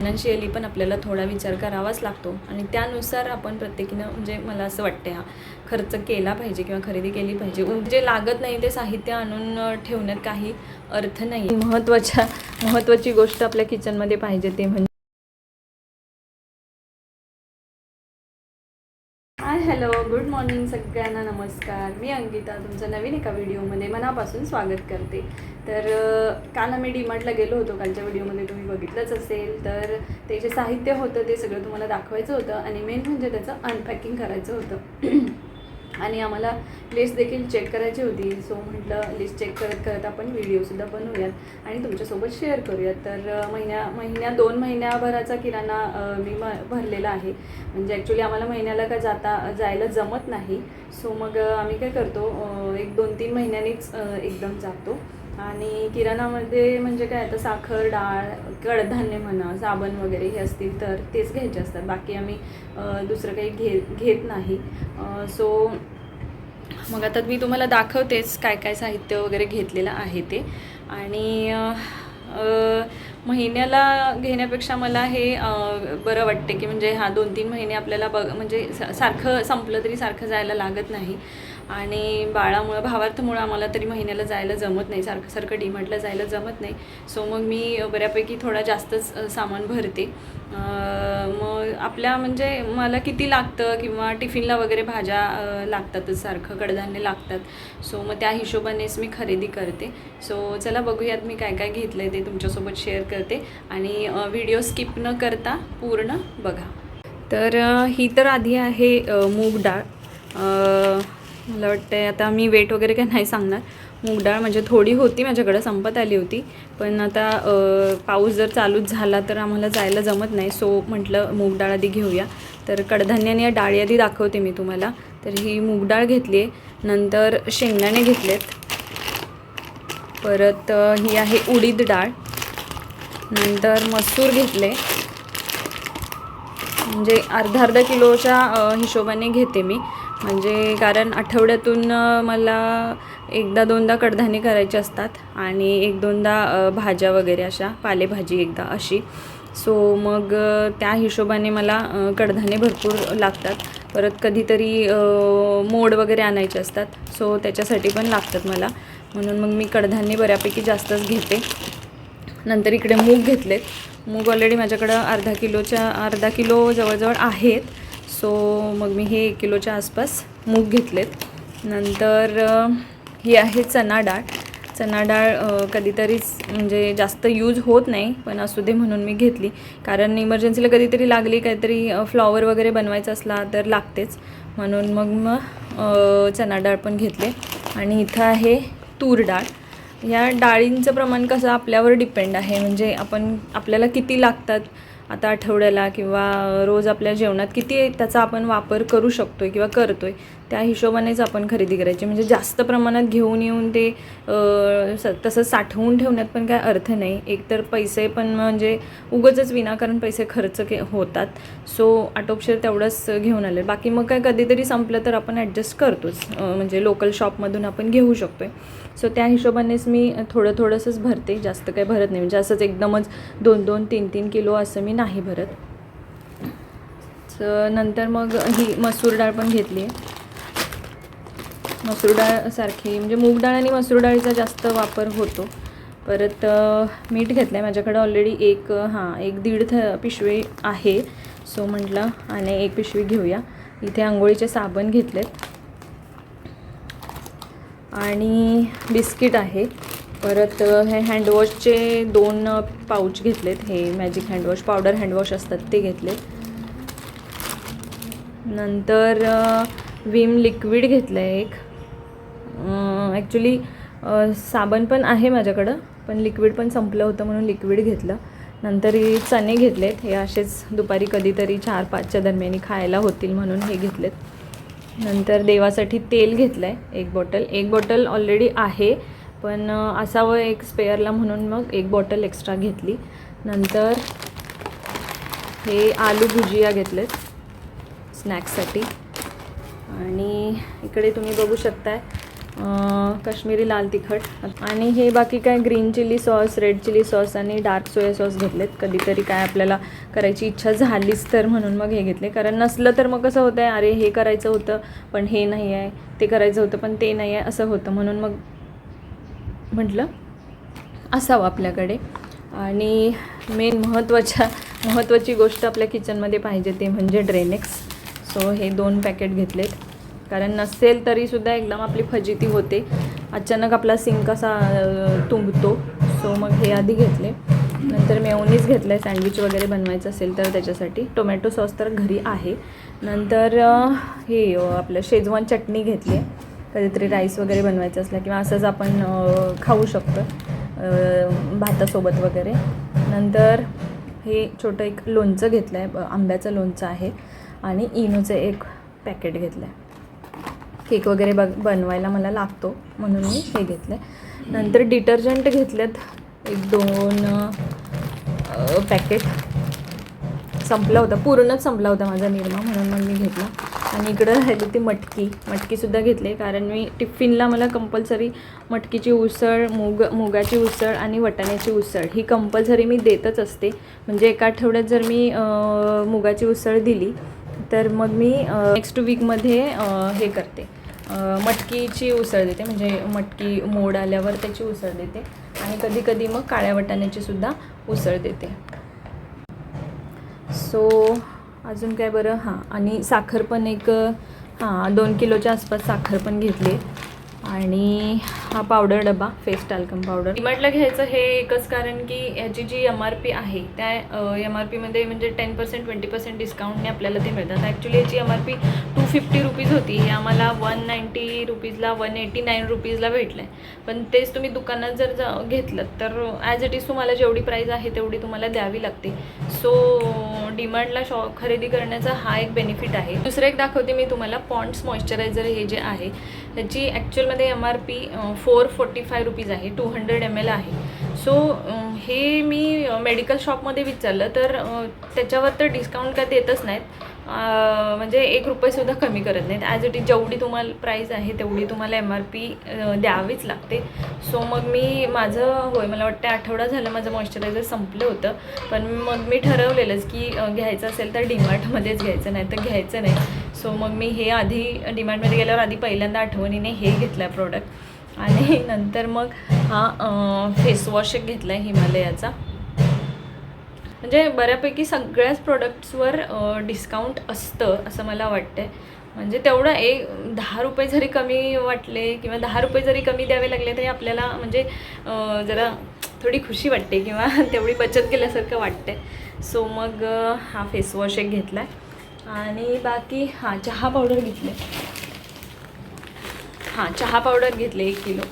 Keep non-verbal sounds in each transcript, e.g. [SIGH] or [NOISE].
Financially पण आपल्याला थोडा विचार करावाच लागतो. आणि त्यानुसार आपण प्रत्येकीनं म्हणजे मला असं वाटतं हा खर्च केला पाहिजे किंवा खरेदी केली पाहिजे. जे लागत नाही ते साहित्य आणून ठेवण्यात काही अर्थ नाही. महत्त्वाच्या महत्त्वाची गोष्ट आपल्या किचनमध्ये पाहिजे ते म्हणजे मॉर्निंग सगळ्यांना नमस्कार. मी अंकिता तुमचं नवीन एका व्हिडिओमध्ये मनापासून स्वागत करते. तर काल आम्ही डीमार्टला गेलो होतो. कालच्या व्हिडिओमध्ये तुम्ही बघितलंच असेल. तर ते जे साहित्य होतं ते सगळं तुम्हाला दाखवायचं होतं आणि मेन म्हणजे त्याचं अनपॅकिंग करायचं होतं. आणि आम्हाला लिस्ट देखील चेक करायची होती. सो म्हटलं लिस्ट चेक करत करत आपण व्हिडिओसुद्धा बनवूयात आणि तुमच्यासोबत शेअर करूयात. तर महिन्या महिन्या दोन महिन्याभराचा किराणा मी म भरलेला आहे. म्हणजे ॲक्च्युली आम्हाला महिन्याला का जाता जायला जमत नाही. सो मग आम्ही काय करतो एक दोन तीन महिन्यांनीच एकदम जातो. आणि किराणामध्ये म्हणजे काय आता साखर डाळ कडधान्य म्हणा साबण वगैरे हे असतील तर तेच घ्यायचे असतात. बाकी आम्ही दुसरं काही घे घेत नाही. सो मग आता मी तुम्हाला दाखवतेच काय काय साहित्य वगैरे घेतलेलं आहे ते. आणि महिन्याला घेण्यापेक्षा मला हे बरं वाटते की म्हणजे हा दोन तीन महिने आपल्याला बघ म्हणजे सारखं संपलं तरी सारखं जायला लागत नाही. आणि बाळामुळं भावार्थमुळं आम्हाला तरी महिन्याला जायला जमत नाही. सारखं सारखं डीमार्टला जायला जमत नाही. सो मग मी बऱ्यापैकी थोडा जास्तच सामान भरते. मग आपल्या म्हणजे मला किती लागतं किंवा टिफिनला वगैरे भाज्या लागतातच. सारखं कडधान्य लागतात. सो मग त्या हिशोबानेच मी खरेदी करते. सो चला बघूयात मी काय काय घेतलं आहे ते तुमच्यासोबत शेअर करते. आणि व्हिडिओ स्किप न करता पूर्ण बघा. तर ही तर आधी आहे मूग डाळ. मला वाटतं आता मी वेट वगैरे काय नाही सांगणार. मूग डाळ म्हणजे थोडी होती माझ्याकडं संपत आली होती. पण आता पाऊस जर चालूच झाला तर आम्हाला जायला जमत नाही. सो म्हटलं मूग डाळ आधी घेऊया. तर कडधान्याने या डाळी आधी दाखवते मी तुम्हाला. तर ही मूग डाळ घेतली आहे नंतर शेंगदाणे घेतलेत. परत ही आहे उडीद डाळ. नंतर मसूर घेतले. म्हणजे अर्धा अर्धा किलोच्या हिशोबाने घेते मी. म्हणजे कारण आठवड्यातून मला एकदा दोनदा कडधान्य करायचे असतात आणि एक दोनदा भाज्या वगैरे अशा पालेभाजी एकदा अशी. सो मग त्या हिशोबाने मला अ, कडधान्य भरपूर लागतात. परत कधीतरी मोड वगैरे आणायचे असतात. सो त्याच्यासाठी पण लागतात मला. म्हणून मग मी कडधान्य बऱ्यापैकी जास्तच घेते. नंतर इकडे मूग घेतलेत. मूग ऑलरेडी माझ्याकडं अर्धा किलोच्या अर्धा किलो जवळजवळ आहेत. सो मग मी हे एक किलोच्या आसपास मूग घेतलेत. नंतर ही आहे चना डाळ. चना डाळ कधीतरीच म्हणजे जास्त यूज होत नाही पण असू दे म्हणून मी घेतली. कारण इमर्जन्सीला कधीतरी लागली काहीतरी फ्लॉवर वगैरे बनवायचा असला तर लागतेच. म्हणून मग मग चना डाळ पण घेतले. आणि इथं आहे तूर डाळ. या डाळींचं प्रमाण कसं आपल्यावर डिपेंड आहे? म्हणजे आपण आपल्याला किती लागतात? आता आठवड्याला किंवा रोज आपल्या जेवणात किती त्याचा आपण वापर करू शकतो आहे किंवा करतो आहे त्या हिशोबानेच आपण खरेदी करायची. म्हणजे जास्त प्रमाणात घेऊन येऊन ते स तसं साठवून ठेवण्यात पण काय अर्थ नाही. एकतर पैसे पण म्हणजे उगचच विनाकारण पैसे खर्च के होतात. सो आटोपशीर तेवढंच घेऊन आले. बाकी मग काय कधीतरी संपलं तर आपण ॲडजस्ट करतोच. म्हणजे लोकल शॉपमधून आपण घेऊ शकतो आहे सो त्या हिशोबानेच मी थोडं थोडंसंच भरते. जास्त काही भरत नाही. म्हणजे असंच एकदमच दोन दोन तीन तीन किलो असं मी नाही भरत. स नंतर मग ही मसूर डाळ पण घेतली आहे मसूर डाळसारखी म्हणजे मूग डाळ आणि मसूर डाळीचा जास्त वापर होतो. परत मीठ घेतलं आहे माझ्याकडं ऑलरेडी एक हां एक दीड थ पिशवी आहे. सो म्हटलं आणि एक पिशवी घेऊया. इथे आंघोळीचे साबण घेतलेत. आणि बिस्किट आहे. परत हे हँडवॉशचे दोन पाऊच घेतलेत. हे मॅजिक हँडवॉश पावडर हँडवॉश असतात ते घेतलेत. नंतर विम लिक्विड घेतलं आहे एक. ॲक्च्युली साबण पण आहे माझ्याकडं पण लिक्विड पण संपलं होतं म्हणून लिक्विड घेतलं. नंतर हे चणे घेतलेत हे असेच दुपारी कधीतरी चार पाचच्या दरम्यान खायला होतील म्हणून हे घेतलेत. नंतर देवासाठी तेल घेतलं आहे एक बॉटल एक बॉटल ऑलरेडी आहे पण असावं एक स्पेअरला म्हणून मग एक बॉटल एक्स्ट्रा घेतली. नंतर हे आलू भुजिया घेतलेत स्नॅक्ससाठी आणि इकडे तुम्ही बघू शकताय कश्मीरी लाल तिखट. आणि हे बाकी काय green chilli sauce red chilli sauce आणि डार्क सोया सॉस घेतलेत. कधीतरी काय आपल्याला करायची इच्छा झालीच तर म्हणून मग हे घेतले. कारण नसलं तर मग कसं होतं आहे अरे हे करायचं होतं पण हे नाही आहे ते करायचं होतं पण ते नाही आहे असं होतं. म्हणून मग म्हटलं असावं आपल्याकडे. आणि मेन महत्त्वाच्या महत्त्वाची गोष्ट आपल्या किचनमध्ये पाहिजे ते म्हणजे ड्रेनेक्स सो हे दोन पॅकेट घेतलेत. कारण नसेल तरीसुद्धा एकदम आपली फजिती होते. अचानक आपला सिंक असा तुंबतो. सो मग हे आधी घेतले. नंतर मेयोनीज घेतलं आहे सँडविच वगैरे बनवायचं असेल तर त्याच्यासाठी. टोमॅटो सॉस तर घरी आहे. नंतर हे आपलं शेजवान चटणी घेतली. आहे कधीतरी राईस वगैरे बनवायचं असला किंवा असंच आपण खाऊ शकतो. भातासोबत वगैरे. नंतर हे छोटं एक लोणचं घेतलं आहे आंब्याचं लोणचं आहे. आणि इनोचं एक पॅकेट घेतलं आहे केक वगैरे बघ बनवायला मला लागतो म्हणून मी हे घेतलं आहे नंतर डिटर्जंट घेतलेत. एक दोन पॅकेट. संपला होता पूर्णच संपला होता माझा निरमा म्हणून मग मी घेतला. आणि इकडं राहिली ती मटकी. मटकीसुद्धा घेतली कारण मी टिफिनला मला कंपल्सरी मटकीची उसळ मूग मुगाची उसळ आणि वटाण्याची उसळ ही कंपल्सरी मी देतच असते. म्हणजे एका आठवड्यात जर मी मुगाची उसळ दिली तर मग मी नेक्स्ट वीकमध्ये हे करते. मटकीची उसळ देते म्हणजे मटकी मोड आल्यावर त्याची उसळ देते आणि कधी कधी मग काळ्या वाटाण्याची सुद्धा उसळ देते. सो अजून काय बरं? हां आणि साखर पण एक हां दोन किलोच्या आसपास साखर पण घेतली. आणि हा पावडर डबा फेस टॅल्कम पावडर डिमार्टला घ्यायचं हे एकच कारण की ह्याची जी एम आर पी आहे त्या एम आर पीमध्ये म्हणजे टेन पर्सेंट ट्वेंटी पर्सेंट डिस्काउंटने आपल्याला ते मिळतात. ॲक्च्युली याची M R P two fifty rupees होती. हे आम्हाला वन नाईंटी रुपीजला वन एटी नाईन रुपीजला भेटलं आहे पण तेच तुम्ही दुकानात जर जा घेतलं तर ॲज इट इज तुम्हाला जेवढी प्राईज आहे तेवढी तुम्हाला द्यावी लागते. सो डिमांडला शॉ खरेदी करण्याचा हा एक बेनिफिट आहे. दुसरं एक दाखवते मी तुम्हाला पॉन्ड्स मॉइश्चरायझर हे जे आहे ह्याची ॲक्च्युअलमध्ये M R P four forty five rupees आहे टू हंड्रेड एम एल आहे. सो हे मी मेडिकल शॉपमध्ये विचारलं तर त्याच्यावर तर डिस्काउंट काय देतच नाहीत. म्हणजे एक रुपयेसुद्धा कमी करत नाहीत. ॲज इट इज जेवढी तुम्हाला प्राईस आहे तेवढी तुम्हाला एम आर पी द्यावीच लागते. सो मग मी माझं होय मला वाटतं आठवडा झालं माझं मॉइश्चरायझर संपलं होतं. पण मग मी ठरवलेलंच की घ्यायचं असेल तर डीमार्टमध्येच घ्यायचं नाही तर घ्यायचं नाही. सो मग मी हे आधी डीमार्टमध्ये गेल्यावर आधी पहिल्यांदा आठवणीने हे घेतलं आहे प्रोडक्ट आणि [LAUGHS] नंतर मग हा फेसवॉश एक घेतला आहे हिमालयाचा. म्हणजे बऱ्यापैकी सगळ्याच प्रोडक्ट्सवर डिस्काउंट असतं असं मला वाटतं म्हणजे तेवढं एक दहा रुपये जरी कमी वाटले किंवा दहा रुपये जरी कमी द्यावे लागले तरी आपल्याला म्हणजे जरा थोडी खुशी वाटते किंवा [LAUGHS] तेवढी बचत केल्यासारखं वाटते सो मग हा फेसवॉश एक घेतला आहे आणि बाकी हा चहा पावडर घेतले हां चहा पावडर घेतली एक किलो.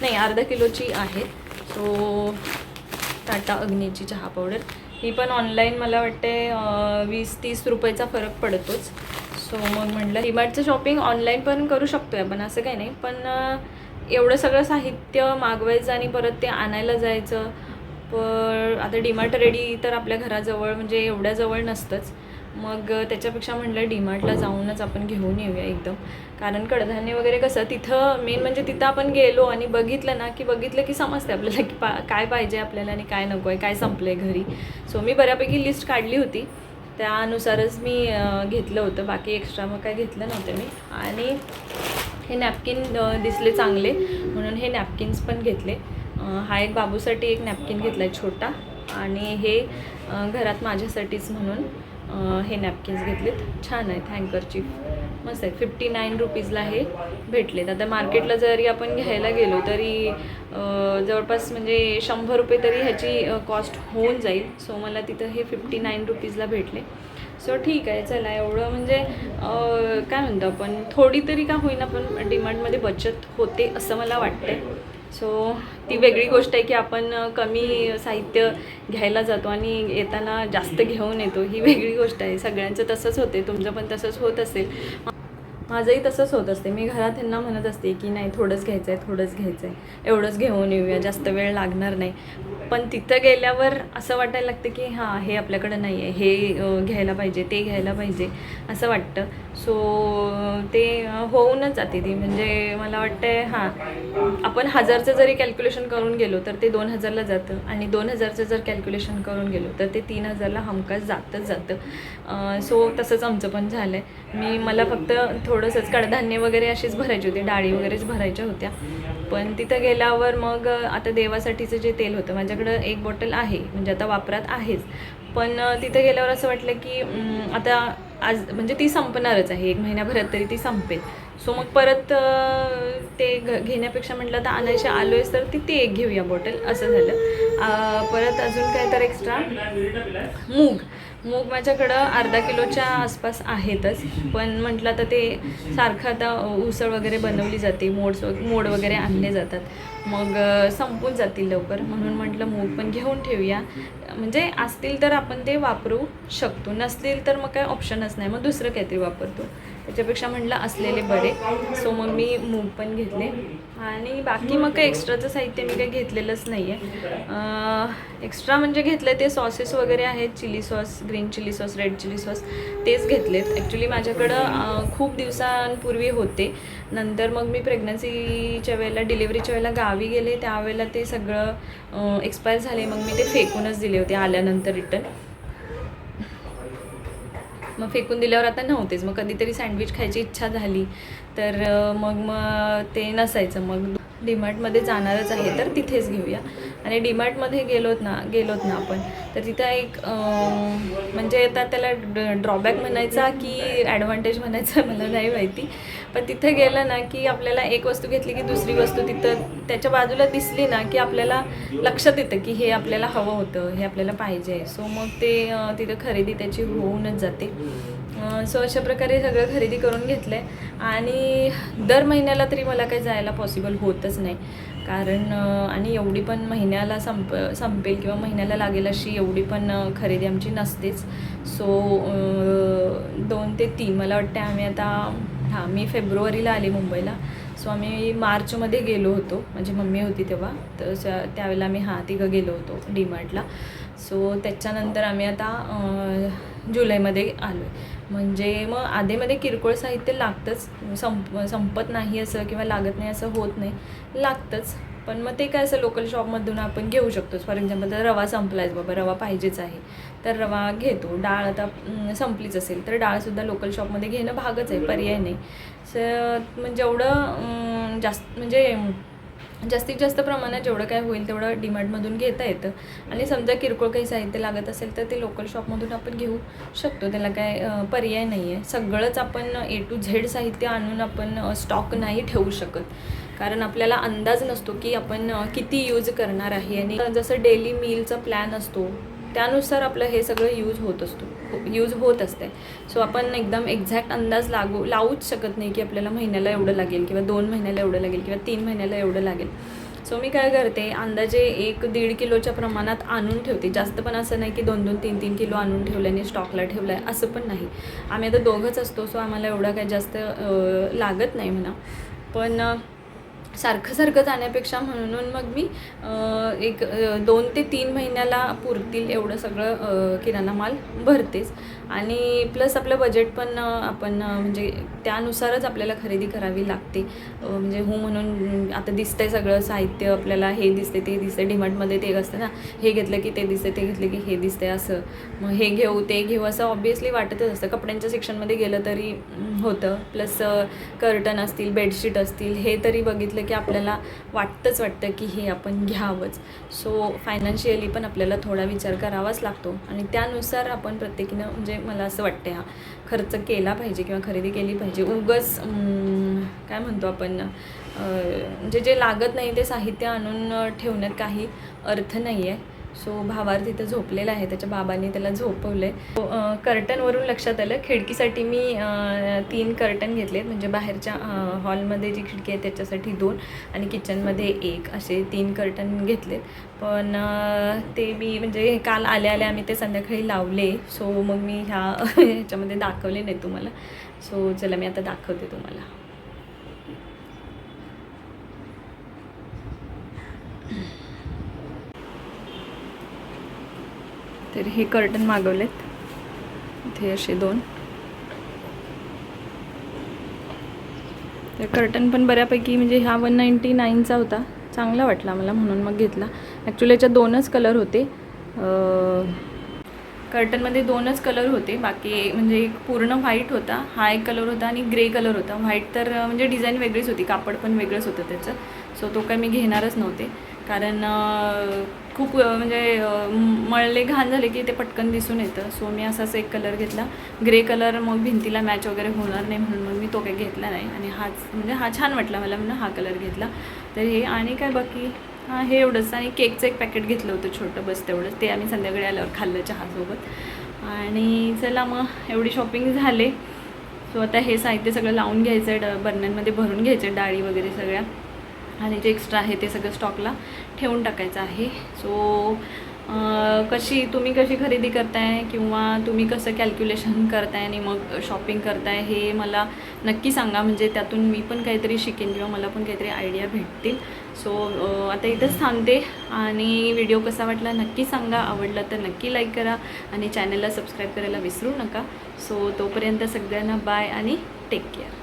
नाही अर्धा किलोची आहे. सो टाटा अग्नीची चहा पावडर. ही पण ऑनलाईन मला वाटते वीस तीस रुपयाचा फरक पडतोच. सो मग म्हटलं डिमार्टचं शॉपिंग ऑनलाईन पण करू शकतो आहे आपण असं काही नाही. पण एवढं सगळं साहित्य मागवायचं आणि परत ते आणायला जायचं. पण आता डिमार्ट रेडी तर आपल्या घराजवळ म्हणजे एवढ्या जवळ नसतंच. मग त्याच्यापेक्षा म्हटलं डीमार्टला जाऊनच आपण घेऊन येऊया एकदम. कारण कडधान्य वगैरे कसं तिथं मेन म्हणजे तिथं आपण गेलो आणि बघितलं ना की बघितलं की समजते आपल्याला की पा काय पाहिजे आपल्याला आणि काय नको आहे काय संपलं आहे घरी. सो मी बऱ्यापैकी लिस्ट काढली होती. त्यानुसारच मी घेतलं होतं. बाकी एक्स्ट्रा मग काय घेतलं नव्हतं मी. आणि हे नॅपकिन दिसले चांगले. म्हणून हे नॅपकिन्स पण घेतले. हा एक बाबूसाठी एक नॅपकिन घेतला आहे छोटा. आणि हे घरात माझ्यासाठीच म्हणून. हे नॅपकिन्स घेतलेत. छान आहेत हँकरची मस्त आहे फिफ्टी नाईन रुपीजला हे भेटलेत. आता मार्केटला जरी आपण घ्यायला गेलो तरी जवळपास म्हणजे शंभर रुपये तरी ह्याची कॉस्ट होऊन जाईल. सो मला तिथं हे फिफ्टी नाईन रुपीजला भेटले. सो ठीक आहे. चला एवढं म्हणजे काय म्हणतो आपण? थोडी तरी का होईना पण डिमांडमध्ये बचत होते असं मला वाटतंय. सो ती वेगळी गोष्ट आहे की आपण कमी साहित्य घ्यायला जातो आणि येताना जास्त घेऊन येतो. ही वेगळी गोष्ट आहे. सगळ्यांचं तसंच होते तुमचं पण तसंच होत असेल. माझंही तसंच होत असते. मी घरात त्यांना म्हणत असते की नाही थोडंच घ्यायचं आहे थोडंच घ्यायचं आहे एवढंच घेऊन येऊया. जास्त वेळ लागणार नाही. पण तिथं गेल्यावर असं वाटायला लागतं की हां हे आपल्याकडं नाही आहे हे घ्यायला पाहिजे ते घ्यायला पाहिजे. असं वाटतं. सो ते होऊनच जाते ती. म्हणजे मला वाटतं हां आपण हजारचं जरी कॅल्क्युलेशन करून गेलो तर ते दोन हजारला जातं. आणि दोन हजारचं जर कॅल्क्युलेशन करून गेलो तर ते तीन हजारला हमखास जातच जातं. सो तसंच आमचं पण झालं आहे मी मला फक्त थोडंसंच कडधान्य वगैरे अशीच भरायची होती. डाळी वगैरेच भरायच्या होत्या. पण तिथं गेल्यावर मग आता देवासाठीचं जे तेल होतं माझ्याकडं एक बॉटल आहे. म्हणजे आता वापरात आहेच. पण तिथं गेल्यावर असं वाटलं की आता आज म्हणजे ती संपणारच आहे एक महिन्याभरात तरी ती संपेल. सो मग परत ते घ घेण्यापेक्षा म्हटलं तर आणायशी आलो आहेस तर ती ती एक घेऊया बॉटल असं झालं. परत अजून काय तर एक्स्ट्रा मूग. मूग माझ्याकडं अर्धा किलोच्या आसपास आहेतच. पण म्हटलं तर ते सारखं आता उसळ वगैरे बनवली जाते मोड मोड वगैरे आणले जातात. मग संपून जातील लवकर. म्हणून म्हटलं मूग पण घेऊन ठेवूया. म्हणजे असतील तर आपण ते वापरू शकतो. नसतील तर मग काय ऑप्शनच नाही. मग दुसरं काहीतरी वापरतो. त्याच्यापेक्षा म्हटलं असलेले बरे. सो मग मी मूग पण घेतले. आणि बाकी मग काही एक्स्ट्राचं साहित्य मी काही घेतलेलंच नाही आहे एक्स्ट्रा म्हणजे घेतलं ते सॉसेस वगैरे आहेत chilli sauce green chilli sauce red chilli sauce तेच घेतलेत. ॲक्च्युली माझ्याकडं खूप दिवसांपूर्वी होते. नंतर मग मी प्रेग्नन्सीच्या वेळेला डिलिव्हरीच्या वेळेला गावी गेले त्यावेळेला ते सगळं एक्सपायर झाले. मग मी ते फेकूनच दिले होते आल्यानंतर रिटर्न मग फेकून दिल्यावर आता नव्हतेच. मग कधीतरी सँडविच खायची इच्छा झाली. तर मग मग ते नसायचं. मग डीमार्टमध्ये जाणारच आहे तर तिथेच घेऊया. आणि डीमार्टमध्ये गेलोत ना गेलोत ना आपण तर तिथं एक म्हणजे आता त्याला ड्रॉबॅक म्हणायचा की ॲडव्हान्टेज म्हणायचा [LAUGHS] मला नाही माहिती. पण तिथे गेलं ना की आपल्याला एक वस्तू घेतली की दुसरी वस्तू तिथं त्याच्या बाजूला दिसली ना की आपल्याला लक्षात येतं की हे आपल्याला हवं होतं हे आपल्याला पाहिजे सो मग ते तिथं खरेदी त्याची होऊनच जाते. सो अशा प्रकारे सगळं खरेदी करून घेतलं आहे आणि दर महिन्याला तरी मला काही जायला पॉसिबल होतच नाही. कारण आणि एवढी पण महिन्याला संप संपेल किंवा महिन्याला लागेल अशी एवढी पण खरेदी आमची नसतेच. सो दोन ते तीन मला वाटते आम्ही आता हां मी फेब्रुवारीला आले मुंबईला. सो आम्ही मार्चमध्ये गेलो होतो. माझी मम्मी होती तेव्हा. तर स- त्यावेळेला आम्ही हां तिघं गेलो होतो डीमार्टला. सो त्याच्यानंतर आम्ही आता जुलैमध्ये आलो आहे म्हणजे मग आधेमध्ये किरकोळ साहित्य लागतंच. संप संपत नाही असं किंवा लागत नाही असं होत नाही. लागतंच. पण मग ते काय असं लोकल शॉपमधून आपण घेऊ शकतो फॉर एक्झाम्पल तर रवा संपलायच बाबा. रवा पाहिजेच आहे. तर रवा घेतो. डाळ आता संपलीच असेल तर डाळसुद्धा लोकल शॉपमध्ये घेणं भागच आहे पर्याय नाही. स मग जेवढं जास्त म्हणजे जास्तीत जास्त प्रमाणात जेवढं काय होईल तेवढं डिमार्टमधून घेता येतं. आणि समजा किरकोळ काही साहित्य लागत असेल तर ते लोकल शॉपमधून आपण घेऊ शकतो. त्याला काय पर्याय नाही आहे सगळंच आपण ए टू झेड साहित्य आणून आपण स्टॉक नाही ठेवू शकत. कारण आपल्याला अंदाज नसतो की आपण किती यूज करणार आहे. आणि जसं डेली मीलचा प्लॅन असतो त्यानुसार आपलं हे सगळं यूज होत असतो. यूज होत असते सो आपण एकदम एक्झॅक्ट अंदाज लागू लावूच शकत नाही की आपल्याला महिन्याला एवढं लागेल किंवा दोन महिन्याला एवढं लागेल किंवा तीन महिन्याला एवढं लागेल. सो मी काय करते अंदाजे एक दीड किलोच्या प्रमाणात आणून ठेवते. जास्त पण असं नाही की दोन दोन तीन तीन किलो आणून ठेवलं आणि स्टॉकला ठेवलं आहे असं पण नाही. आम्ही आता दोघंच असतो सो आम्हाला एवढा काही जास्त लागत नाही म्हणा. पण सारखं सारखं जाण्यापेक्षा म्हणून मग मी एक दोन ते तीन महिन्याला पुरतील एवढं सगळं किराणा माल भरतेच. आणि प्लस आपलं बजेट पण आपण म्हणजे त्यानुसारच आपल्याला खरेदी करावी लागते. म्हणजे हो म्हणून आता दिसतंय सगळं साहित्य आपल्याला हे दिसते ते दिसते डिमांडमध्ये ते असतं ना हे घेतलं की ते दिसते ते घेतलं की हे दिसते असं. मग हे घेऊ ते घेऊ असं ऑब्वियसली वाटतच असतं. कपड्यांच्या सेक्शनमध्ये गेलं तरी होतं. प्लस कर्टन असतील बेडशीट असतील हे तरी बघितलं की आपल्याला वाटतंच वाटतं की हे आपण घ्यावंच. सो फायनान्शियली पण आपल्याला थोडा विचार करावाच लागतो. आणि त्यानुसार आपण प्रत्येकीनं म्हणजे मला असं वाटतं हा खर्च केला पाहिजे किंवा खरेदी केली पाहिजे. उगस काय म्हणतो आपण म्हणजे जे लागत नाही ते साहित्य आणून ठेवण्यात काही अर्थ नाही आहे सो भावार तिथं झोपलेला आहे त्याच्या बाबांनी त्याला झोपवलं आहे कर्टनवरून लक्षात आलं खिडकीसाठी मी तीन कर्टन घेतलेत म्हणजे बाहेरच्या हॉलमध्ये जी खिडकी आहे त्याच्यासाठी दोन आणि किचनमध्ये एक असे तीन कर्टन घेतलेत. पण ते मी म्हणजे काल आल्या आल्या आम्ही ते संध्याकाळी लावले सो मग मी ह्या ह्याच्यामध्ये दाखवले नाही तुम्हाला. सो चला मी आता दाखवते तुम्हाला. तर हे कर्टन मागवलेत. इथे असे दोन. तर कर्टन पण बऱ्यापैकी म्हणजे हा वन नाईंटी नाईनचा होता. चांगला वाटला मला म्हणून मग घेतला. ॲक्च्युली याच्यात दोनच कलर होते. कर्टनमध्ये दोनच कलर होते. बाकी म्हणजे एक पूर्ण व्हाईट होता. हा एक कलर होता आणि ग्रे कलर होता. व्हाईट तर म्हणजे डिझाईन वेगळीच होती. कापड पण वेगळंच होतं त्याचं. सो तो काय मी घेणारच नव्हते. कारण खूप म्हणजे मळले घाण झाले की ते पटकन दिसून येतं. सो मी असाच एक कलर घेतला. ग्रे कलर मग भिंतीला मॅच वगैरे होणार नाही म्हणून मग मी तो काही घेतला नाही. आणि हाच म्हणजे हा छान वाटला मला म्हणून हा कलर घेतला. तर हे आणि काय बाकी? हां हे एवढंच. आणि केकचं एक पॅकेट घेतलं होतं छोटं बस तेवढंच. ते आम्ही संध्याकाळी आल्यावर खाल्लं चहासोबत. आणि चला मग एवढी शॉपिंग झाले. सो आता हे साहित्य सगळं लावून घ्यायचं आहे ड बर्नरमध्ये भरून घ्यायचं आहे डाळी वगैरे सगळ्या. आणि जे एक्स्ट्रा आहे ते सगळं स्टॉकला ठेवून टाकायचं आहे. सो कशी तुम्ही कशी खरेदी करताय किंवा तुम्ही कसं कॅल्क्युलेशन [LAUGHS] करताय आणि मग शॉपिंग करताय हे मला नक्की सांगा. म्हणजे त्यातून मी पण काहीतरी शिकेन किंवा मला पण काहीतरी आयडिया भेटतील. सो आता इथंच थांबते आणि व्हिडिओ कसा वाटला नक्की सांगा. आवडला तर नक्की लाईक करा आणि चॅनलला सबस्क्राईब करायला विसरू नका. सो तोपर्यंत सगळ्यांना बाय आणि टेक केअर